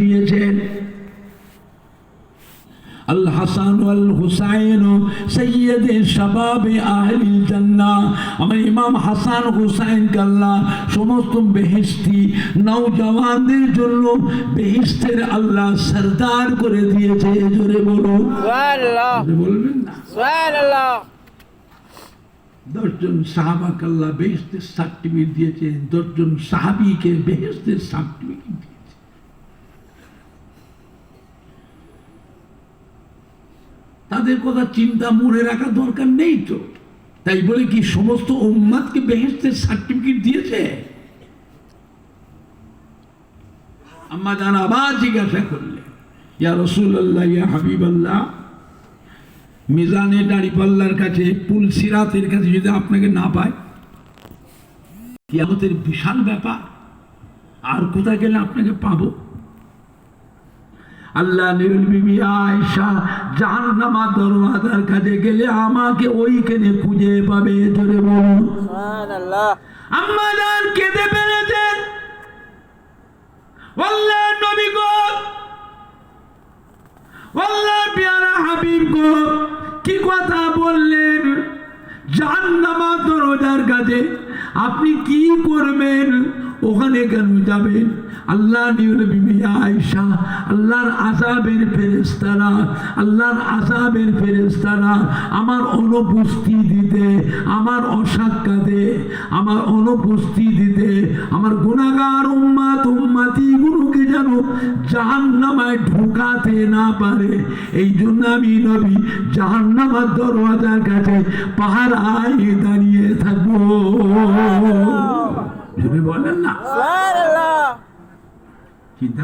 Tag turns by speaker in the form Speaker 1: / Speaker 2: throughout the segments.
Speaker 1: দিয়েছেন। আল হাসান আল হুসাইন সৈয়দ শাবাব আহলিল জান্নাহ। আমার ইমাম হাসান হুসাইন আল্লাহ সমস্ত বেহেশতি নওজওয়ানদের জন্য বেহেশতের আল্লাহ সরদার করে দিয়েছে। জোরে বলবেন না? দশজন সাহাবাক আল্লাহ বেহেস্তের সার্টিফিকেট দিয়েছে। দশজন সাহাবিকে বেহেস্তের সার্টিফিকেট দিয়েছে তাদের কথা চিন্তা মনে রাখা দরকার নেই তো। তাই বলে কি সমস্ত উম্মাদকে বেহেস্তের সার্টিফিকেট দিয়েছে? আম্মা জান আবার জিজ্ঞাসা করলে, ইয়া রসুল্লাহ ইয়া হাবিব আল্লাহ মিজানে দাঁড়িপাল্লার কাছে পুল সিরাতের কাছে যদি আপনাকে না পায়, কিয়ামতের বিশাল ব্যাপার, আর কোথায় গেলে আপনাকে পাবো? আল্লাহ নিউল বিবি আয়সা জাহান্নামা দরওয়াজার কাছে গেলে আমাকে ওইখানে খুঁজে পাবে ধরে বলুন।
Speaker 2: সুবহানাল্লাহ।
Speaker 1: আম্মা জান কেঁদে ফেলেছেন। আল্লাহ নবী গো। আল্লাহ পেয়ারা হাবিব গো কি কথা বললেন? জাহান্নামা দরজার কাছে আপনি কি করবেন? ওখানে কেন যাবেন? আল্লাহ আয়সা আল্লাহর আজাবের ফেরেস্তারা আল্লাহর আজাবের ফেরেস্তারা আমার অনুপস্থিতিতে আমার অসাক্ষাতে আমার অনুপস্থিতিতে আমার গুণাগার উম্মাত গুলোকে যেন জাহান্নামায় ঢোকাতে না পারে। এই জন্য আমি নবী জাহান্নামার দরওয়াজার কাছে পাহারায় দাঁড়িয়ে থাকব। বলেন না।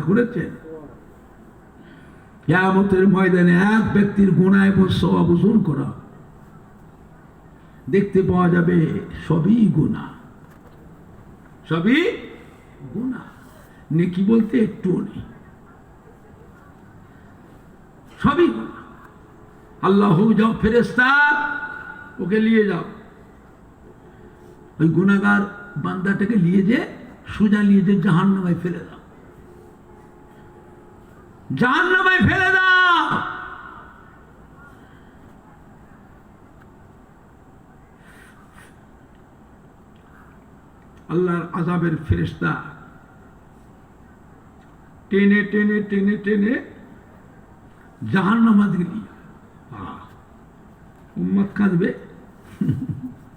Speaker 1: করেছেন কেয়ামতের ময়দানে এক ব্যক্তির গুণায় সব ওজন করা। দেখতে পাওয়া যাবে সবই গুণা সবই গুণা নেকি বলতে একটুও নেই। সবই গুণা আল্লাহ যাও ফেরেস্তা ওকে নিয়ে যাও। ওই গুণাগার বান্দাটাকে নিয়ে যে, সোজা নিয়ে যে জাহান নামায় ফেলে দাও। জাহান ফেলে দাও। আল্লাহর আজাবের ফেরেস্তা টেনে টেনে টেনে টেনে জাহান নামাজ গেলি উম্মত কাঁদবে।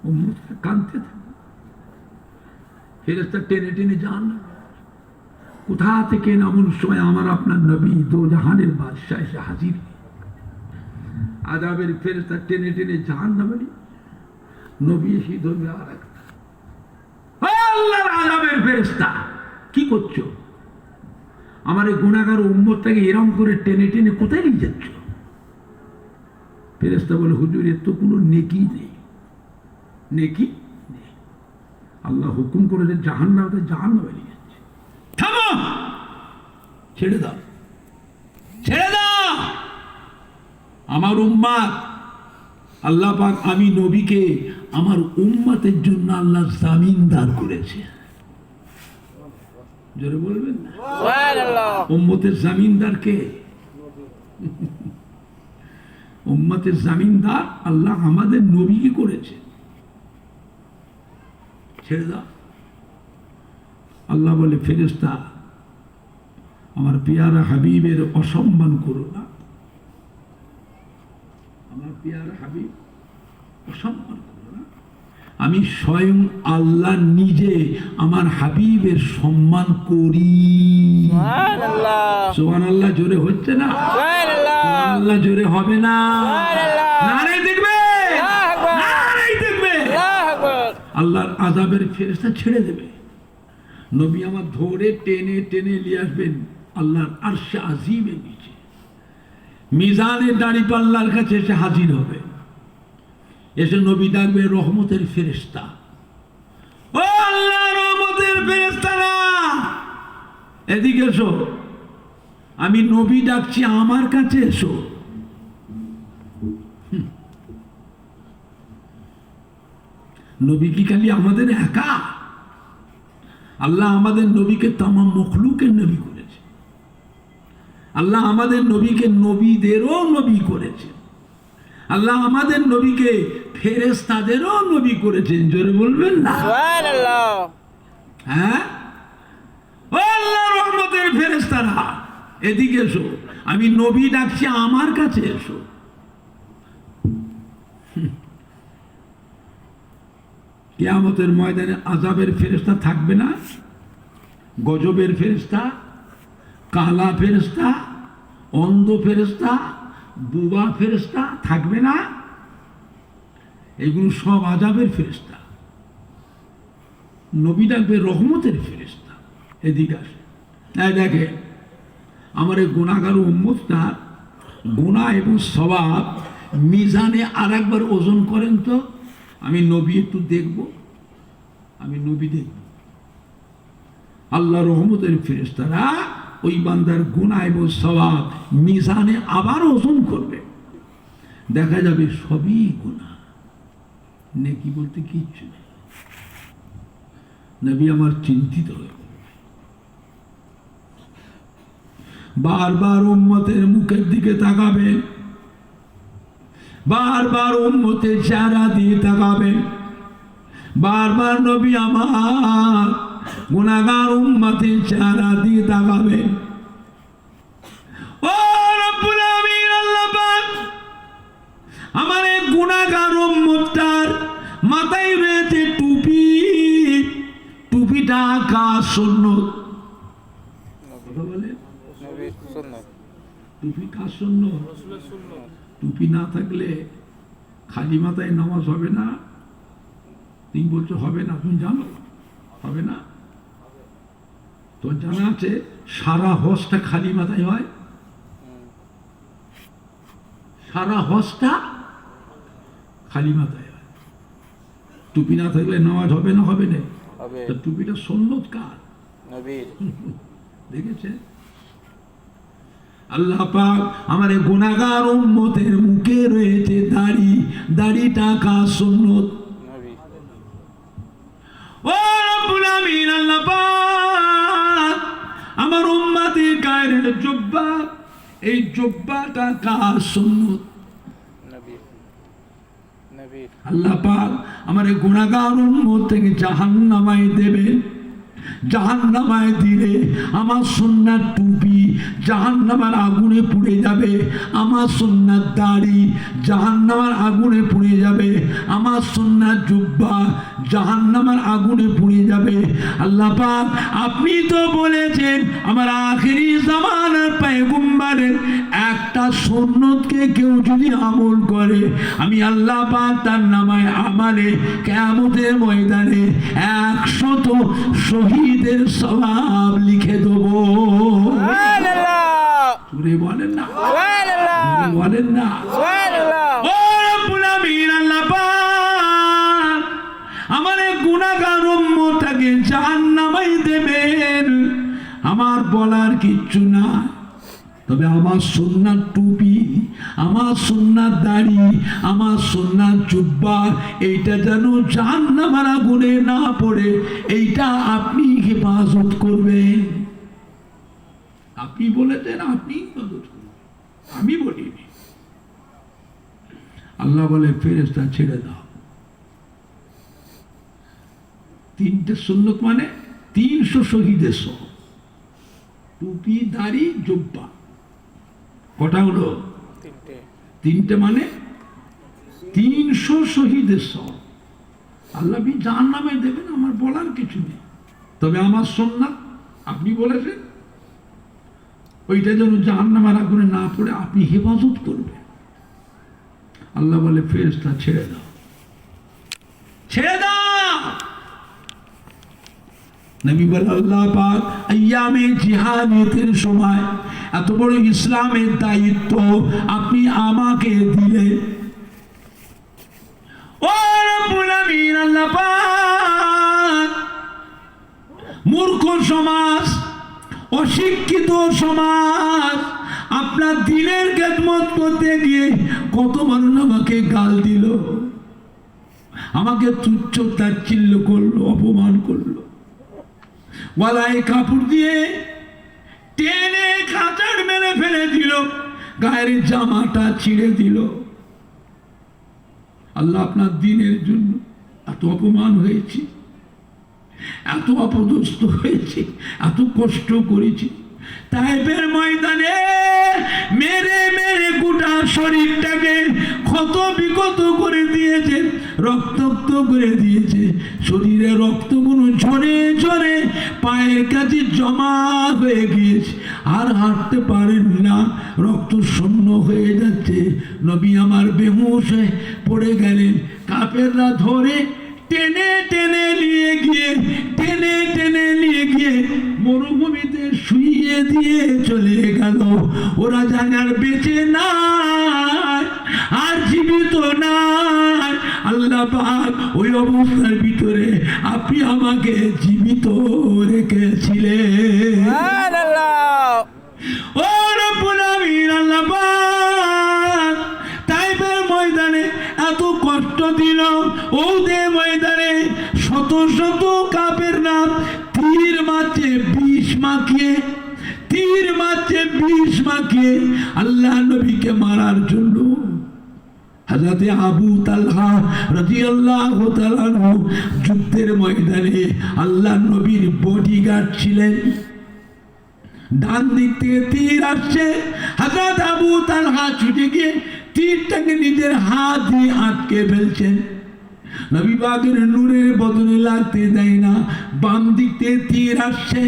Speaker 1: উম্মত কাঁদতে থাকবে। টেনে টেনে জাহান নামে কোথা থেকে এমন সময় আমার আপনার নবী দো জাহানের বাদশাহ এসে হাজির। আজাবের ফেরেস্তা টেনে টেনে জাহান নামালি নবী এসে ধরবে আর আল্লাহর আজাবের ফেরেস্তা কি করছ? আমার এই গুণাগার উম্মতটাকে এরম করে টেনে টেনে কোথায় নিয়ে যাচ্ছ? ফেরেস্তা বলে, হুজুর, এর তো কোনো নেকি নেই। নেকি? নেই। আল্লাহ হুকুম করে যে জাহান নামে জাহান নামে থামো। ছেড়ে দাও। ছেড়ে দাও। আমার উম্মাদ আল্লাহ পাক আমি নবীকে আমার উম্মাতের জন্য আল্লাহ জামিনদার করেছে। জোরে বলবেন উম্মতের জামিনদার কে? উম্মতের জামিনদার আল্লাহ আমাদের নবীকে করেছে। ছেড়ে দাও। আল্লাহ বলে ফেরেস্তা আমার পিয়ারা হাবিবের অসম্মান করো না। আমার পিয়ারা হাবিব অসম্মান করো না। আমি স্বয়ং আল্লাহ নিজে আমার হাবিবের সম্মান করি। সোহান আল্লাহ জোরে হচ্ছে না? আল্লাহ জোরে হবে না? দেখবে? আল্লাহর আজাবের ফেরেস্তা ছেড়ে দেবে। নবী আমার ধরে টেনে টেনে নিয়ে আসবেন আল্লাহর আরশে আজিমের নিচে। মিজানের দাড়ি পাল্লার কাছে এসে হাজির হবে। এসে নবী ডাকবে, রহমতের ফেরেস্তা এদিকে এসো। আমি নবী ডাকছি, আমার কাছে এসো। নবী কি খালি আমাদের একা? আল্লাহ আমাদের নবীকে তামাম মখলুকের নবী করেছে। আল্লাহ আমাদের নবীকে নবীদেরও নবী করেছেন আল্লাহ আমাদের নবীকে ফেরেস্তাদেরও নবী করেছেন জোরে বলবেন না? হ্যাঁ? আল্লাহ রহমতের ফেরেস্তারা এদিকে এসো। আমি নবী ডাকছি আমার কাছে এসো। কেয়ামতের ময়দানে আজাবের ফেরেস্তা থাকবে না, গজবের ফেরেস্তা কালা ফেরেস্তা অন্ধ ফেরেস্তা বুবা ফেরেস্তা থাকবে না। এগুলো সব আজাবের ফেরেস্তা নবী ডাকবে রহমতের ফেরেস্তা এদিকে আসে এই দেখে আমার এই গুণাগার উম্মতটা গুণা এবং স্বভাব মিজানে আর একবার ওজন করেন তো। আমি নবী একটু দেখব, আমি নবী দেখব। আল্লাহ রহমতের ফেরেস্তারা ওই বান্দার গুণা এবং স্বভাব মিজানে আবার ওজন করবে। দেখা যাবে সবই গুণা নেকি বলতে কিচ্ছু নেই। নবী আমার চিন্তিত হয়ে বারবার উম্মতের মুখের দিকে তাকাবেন। বারবার উম্মতের চেহারা দিয়ে তাকাবেন বারবার নবী আমার গুণাগার উম্মতের চেহারা দিয়ে তাকাবেন ও রব্বুল আমিন আল্লাহ পাক আমার এই গুণাগার উম্মতটার মাথায় রয়েছে টুপি। টুপিটা
Speaker 2: নবীর সুন্নাত
Speaker 1: টুপি কাজ সুন্নত টুপি না থাকলে খালি মাথায় নামাজ হবে না? তুমি বলছো হবে না। তুমি জানো? হবে না? তোর জানা আছে সারা হজটা খালি মাথায় হয়? সারা হজটা খালি মাথায় হয়। টুপি না থাকলে নামাজ হবে না হবে না? টুপিটা সন্ন্যত কার? দেখেছে আল্লাহ পাক আমার গুণাগার উম্মতের মুখে রয়েছে দাড়ি দাড়িটা কাজ সুন্নত? ও রব্বুল আমিন আল্লাহ পাক আমার উম্মতের গায়ের জব্বা এই জব্বাটা কাজ সুন্নত? আল্লাহ পাক আমার গুণাগার উম্মত থেকে জাহান্নামায় দেবেন। জাহান্নামায় দিলে আমার সন্ন্যার টুপি জাহান্নামার আগুনে পুড়ে যাবে। আমার সন্ন্যার দাড়ি জাহান্নামার আগুনে পুড়ে যাবে। আমার সন্ন্যার জুব্বা জাহান্নামার আগুনে পুড়ে যাবে। আল্লাহ পাক, আপনি তো বলেছেন, আমার আখেরি জামানার পায়গুম্বারের একটা সন্ন্যতকে কেউ যদি আমল করে, আমি আল্লাহ পাক তার নামায় আমারে কেমতের ময়দানে একশত শহীদের স্বভাব লিখে দেবো। বলেন না। বলেন না। দেবেন। আমার বলার কিচ্ছু না তবে আমার সোনার টুপি আমার সোনার দাড়ি, আমার সোনার জুব্বা, এইটা যেন জাহান্নামার আগুনে না পড়ে, এইটা আপনি হেফাজত করবেন। আপনি বলেছেন, আপনি আমি বলিনি। আল্লাহ বলে ফেরেস্তা ছেড়ে দাও। তিনটে সুন্নত মানে তিনশো শহীদের সহ টুপি, দাড়ি, জব্বা। কটা হলো?
Speaker 2: তিনটে
Speaker 1: মানে? তিনশো শহীদের সব আল্লাহ যার নামে দেবেন, আমার বলার কিছু নেই। তবে আমার সন্ন্যাস আপনি বলেছেন, ওইটা যেন জাহান নামার আগুনে না পড়ে, আপনি হেফাজত করবেন। আল্লাহ বলে ফেরেস্তা ছেড়ে দাও ছেড়ে দাও নবী জিহাদের সময় এত বড় ইসলামের দায়িত্ব আপনি আমাকে দিলেন। ও রব্বুল মূর্খ সমাজ, অশিক্ষিত সমাজ, আপনার দিনের খেদমত করতে গিয়ে কত মানুষ আমাকে গাল দিল। আমাকে তুচ্ছ তাচ্ছিল্য করল, অপমান করল। গলায় কাপড় দিয়ে টেনে খাঁচার মেরে ফেলে দিল, গায়ের জামাটা ছিঁড়ে দিল। আল্লাহ আপনার দিনের জন্য এত অপমান হয়েছে, এত অপদস্থ হয়েছে, এত কষ্ট করেছি। তাইপের ময়দানে মেরে মেরে গোটা শরীরটাকে ক্ষত বিকত করে দিয়েছে, রক্তাক্ত করে দিয়েছে। শরীরে রক্তগুলো ঝরে ঝরে পায়ের কাছে জমা হয়ে গিয়েছে। আর হাঁটতে পারেন না, রক্ত শূন্য হয়ে যাচ্ছে। নবী আমার বেহুশ পড়ে গেলেন। কাপেররা ধরে টেনে টেনে নিয়ে গিয়ে টেনে টেনে নিয়ে গিয়ে মরুভূমিতে শুইয়ে দিয়ে চলে গেল। ওরা জানার বেঁচে নাই আর জীবিত নাই। আল্লাহ পাক ওই অবস্থার ভিতরে আপনি আমাকে জীবিত রেখেছিলেন। ও রব্বুল আমিন আল্লাহ পাক তাইবের ময়দানে এত কষ্ট দিল ময়দানে শত কাপের নাম, তীর মারছে, বিষ মাখিয়ে, তীর বিষ মাখিয়ে আল্লাহ নবীকে মারার জন্য। আবু তালহা যুদ্ধের ময়দানে আল্লাহ নবীর ছিলেন। থেকে তীর আসছে আবু নিজের হাত দিয়ে আটকে ফেলছেন। নবী পাকের নূরের বদলে লাগতে দেয় না, বাম দিকে তীর আসছে,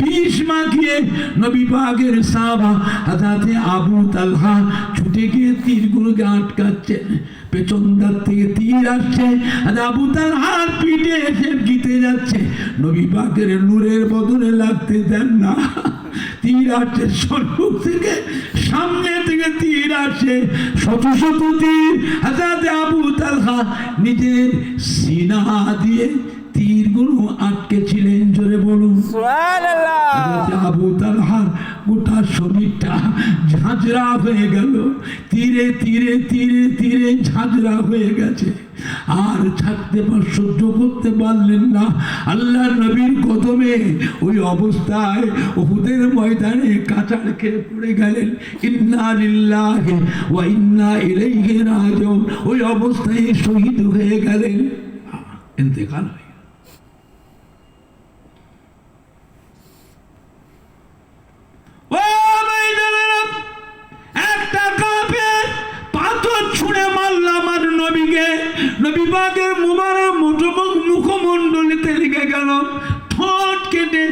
Speaker 1: বিষ মাখিয়ে নবী পাকের সাবা হাজাতে আবু তালহা ছুটে গিয়ে তীরগুলোকে আটকাচ্ছেন পেছন দাঁত থেকে তীর আসছে আর আবু তালহার পিঠে এসে গিতে যাচ্ছে। নবী বাগের নূরের বদলে লাগতে দেন না। তীর আসছে সম্মুখ থেকে সামনে থেকে তীর আসছে। শত শত তীর হাজাতে আবু তালহা নিজের সিনা দিয়ে তীরগুলো আটকে ছিলেন জোরে বলুন। আবু তালহার গোটা শরীরটা ঝাঁঝরা হয়ে গেল। তীরে তীরে তীরে তীরে ঝাঁঝরা হয়ে গেছে। আর থাকতে পার সহ্য করতে পারলেন না। আল্লাহ নবীর কদমে ওই অবস্থায় ওহুদের ময়দানে কাঁচার খেয়ে পড়ে গেলেন। ইন্না লিল্লাহি ওয়া ইন্না ইলাইহি রাজিউন। ওই অবস্থায় শহীদ হয়ে গেলেন। ইন্তেকাল হয়ে গেল। ও ভাইজানেরা, একটা কাপের পাথর ছুঁড়ে মারলাম আমার নবীকে নবী বাগের মুবারক মুঠোমুখ মুখমণ্ডলিতে লেগে গেল। ঠোঁট কেটে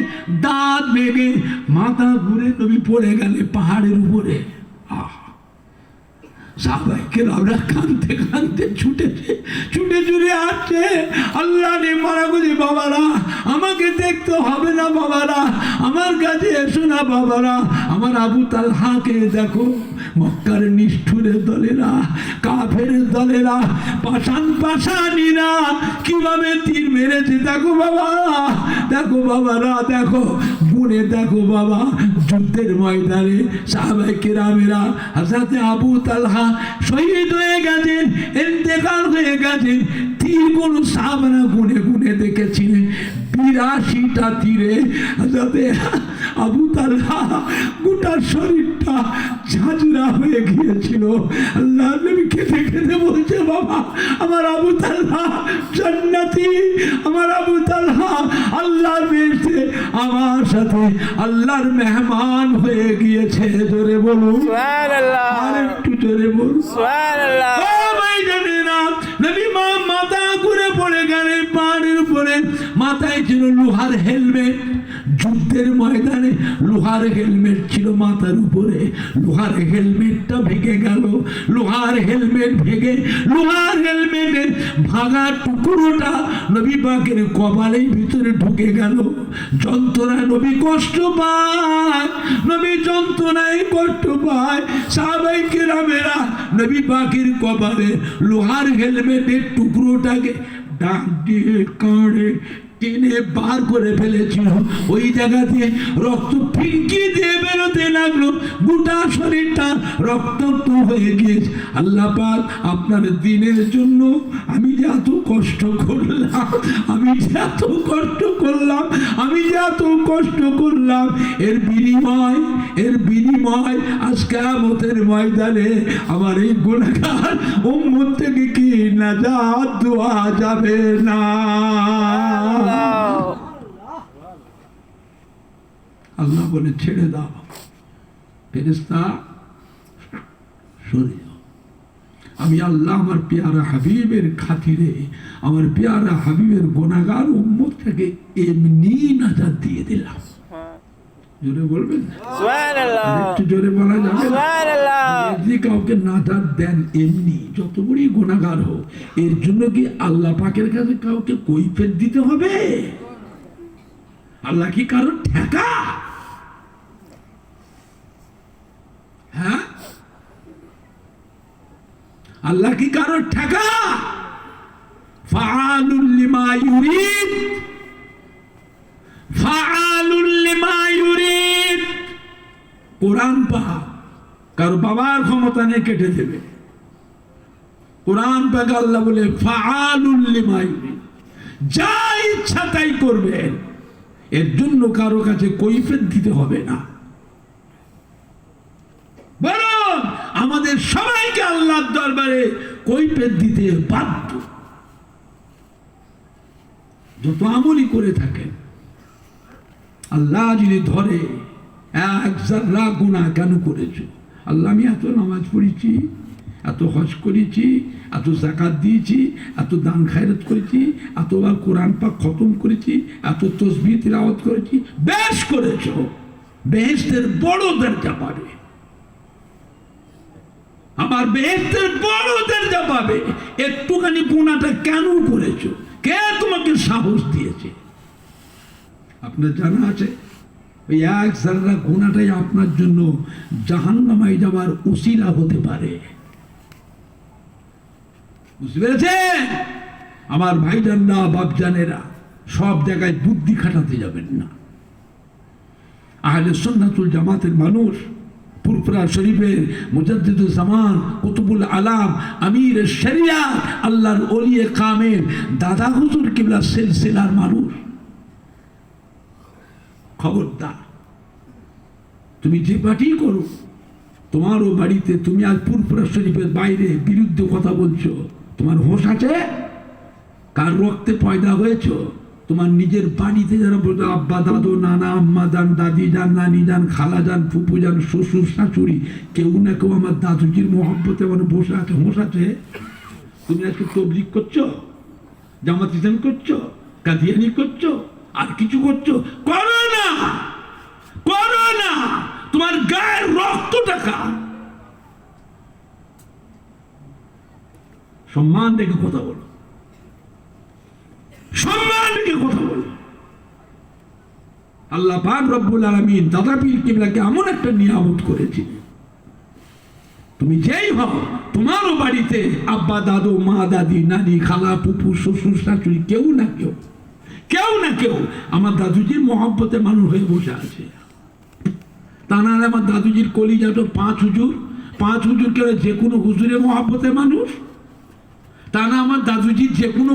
Speaker 1: দাঁত ভেঙে মাথা ঘুরে নবী পড়ে গেলে পাহাড়ের উপরে। ছুটেছে, ছুটে ছুটে আসছে। আল্লাহ মারা গুলি বাবারা, আমাকে দেখতে হবে না বাবারা। আমার কাছে এসো না বাবারা। আমার আবু তালহাকে দেখো? মক্কার নিষ্ঠুরের দলেরা, কাফের দলেরা পাশান পাশানিরা কীভাবে তীর মেরেছে? দেখো বাবা, দেখো বাবারা দেখো, গুনে দেখো বাবা, যুদ্ধের ময়দানে সাহাবাই কেরামেরা হাসাতে আবু তালহা শহীদ হয়ে গেছেন এতেকাল হয়ে গেছেন, তীর কোন সাহাবারা গুনে গুনে দেখেছিলেন। বিরাশিটা তীরে হাসাতে আবু তালহা গোটা শরীরটা ঝাঁঝরা হয়ে গিয়েছিল। আল্লাহ নবী খেতে খেতে বলছে বাবা আমার আবু জান্নাতি আমার আবু তালহা আল্লাহর বেশে আমার সাথে আল্লাহর মেহমান হয়ে গিয়েছে। জোরে বলুন। আর একটু জোরে বলুন। নবী মা মাথা ঘুরে পড়ে গেলেন পাহাড়ের উপরে। মাথায় ছিল লোহার হেলমেট। যুদ্ধের ময়দানে লোহার হেলমেট ছিল মাথার উপরে। লোহার হেলমেটটা ভেঙে গেল। লোহার হেলমেট ভেঙে লোহার হেলমেটের ভাঙা টুকরোটা নবী পাকের কপালের ভিতরে ঢুকে গেল। যন্ত্রণায় নবী কষ্ট পায়। নবী যন্ত্রণায় কষ্ট পায়। সাহাবাই কেরামেরা নবী পাখির কপালে লোহার হেলমেটের টুকরোটাকে ডাক দিয়ে কাঁড়ে টেনে বার করে ফেলেছিল। ওই জায়গা দিয়ে রক্ত ফিঙ্কি দিয়ে বেরোতে লাগল। গোটা শরীরটা রক্তাক্ত হয়ে গিয়েছে। আল্লাহ পাক আপনার দিনের জন্য আমি যে এত কষ্ট করলাম, আমি যে এত কষ্ট করলাম, আমি যে এত কষ্ট করলাম, এর বিনিময় এর বিনিময় আজকে আমতের ময়দানে আমার এই গুণাগার উম্মত থেকে কি নাজাত দেওয়া যাবে না? আল্লাহ বলে ছেড়ে দাও। ফেরেস্তা সরে আমি আল্লাহ আমার পেয়ারা হাবিবের খাতিরে আমার পেয়ারা হাবিবের গোনাগার উম্মত থেকে এমনি নাজাত দিয়ে দিলাম। জোরে বলবেন? একটু জোরে বলা যাবে যদি কাউকে নাজাত দেন এমনি যত বড়ই গোনাগার হোক এর জন্য কি আল্লাহ পাকের কাছে কাউকে কৈফের দিতে হবে? আল্লাহ কি কারও ঠেকা হ্যাঁ আল্লাহ কি কারও ঠেকা? কোরআন পাহা, কারও বাবার ক্ষমতা নিয়ে কেটে দেবে। কোরআন আল্লাহ বলে যা ইচ্ছা তাই করবেন এর জন্য কারও কাছে কৈফিয়ত দিতে হবে না বরং আমাদের সবাইকে দরবারে কৈফিয়ত দিতে বাধ্য। যত আমলই করে থাকেন। আল্লাহ যদি ধরে, এক জাররা গুণা কেন করেছ? আল্লাহ, আমি এত নামাজ পড়েছি, এত হজ করেছি, এত জাকাত দিয়েছি, এত দান খায়রত করেছি, এতবার কোরআন পাক খতম করেছি, এত তসবি তিলাওয়াত করেছি, বেশ করেছ। বেহেস্তের বড় দরজা পাবে। আমার বেহেস্তের বড়দের পাবে একটুখানি গুণাটা কেন করেছ? কে তোমাকে সাহস দিয়েছে? আপনার জানা আছে? ওই এক জাররা গুণাটাই আপনার জন্য জাহান্নামায় যাওয়ার উসিলা হতে পারে। বুঝতে পেরেছেন? আমার ভাইজানরা, বাপজানেরা সব জায়গায় বুদ্ধি খাটাতে যাবেন না। আহলে সন্ন্যাতুল জামাতের মানুষ ফুরফুরা শরীফের কুতুবুল আলাম আমির শরিয়া, আল্লাহর ওলিয়ে কামের দাদা হুজুর কিবলা সিলসিলার মানুষ। খবরদার। তুমি যে পার্টি করো, তোমারও বাড়িতে তুমি আজ ফুরফুরা শরীফের বাইরে বিরুদ্ধে কথা বলছো, তোমার হোশ আছে? কার রক্তে পয়দা হয়েছো? তোমার নিজের বাড়িতে যারা বলতো, আব্বা, দাদু, নানা, আম্মা যান, দাদি যান, নানি যান, খালা যান, ফুপু যান, শ্বশুর, শাশুড়ি, কেউ না কেউ আমার দাদুজির মহব্বতে মানে বসে আছে হোশ আছে। তুমি আজকে তবলিক করছ, জামাত ইসলাম করছ, কাদিয়ানি করছ, আর কিছু করছ? করো না! করো না! তোমার গায়ের রক্ত টাকা সম্মান দেখে কথা বলো। কথা আল্লাহ পাক রব্বুল আলমিন দাদা পীর কিবলাকে এমন একটা নিয়ামত করেছে। তুমি যেই হও, তোমারও বাড়িতে আব্বা, দাদু, মা, দাদি, নানি, খালা পুপু শ্বশুর, শাশুড়ি, কেউ না কেউ কেউ না কেউ আমার দাদুজির মহব্বতে মানুষ হয়ে বসে আছে। তা নাহলে আমার দাদুজির কলিজা তো পাঁচ হুজুর পাঁচ হুজুর কেউ যে কোনো হুজুরের মানুষ। তা না আমার দাদুজির যে কোনো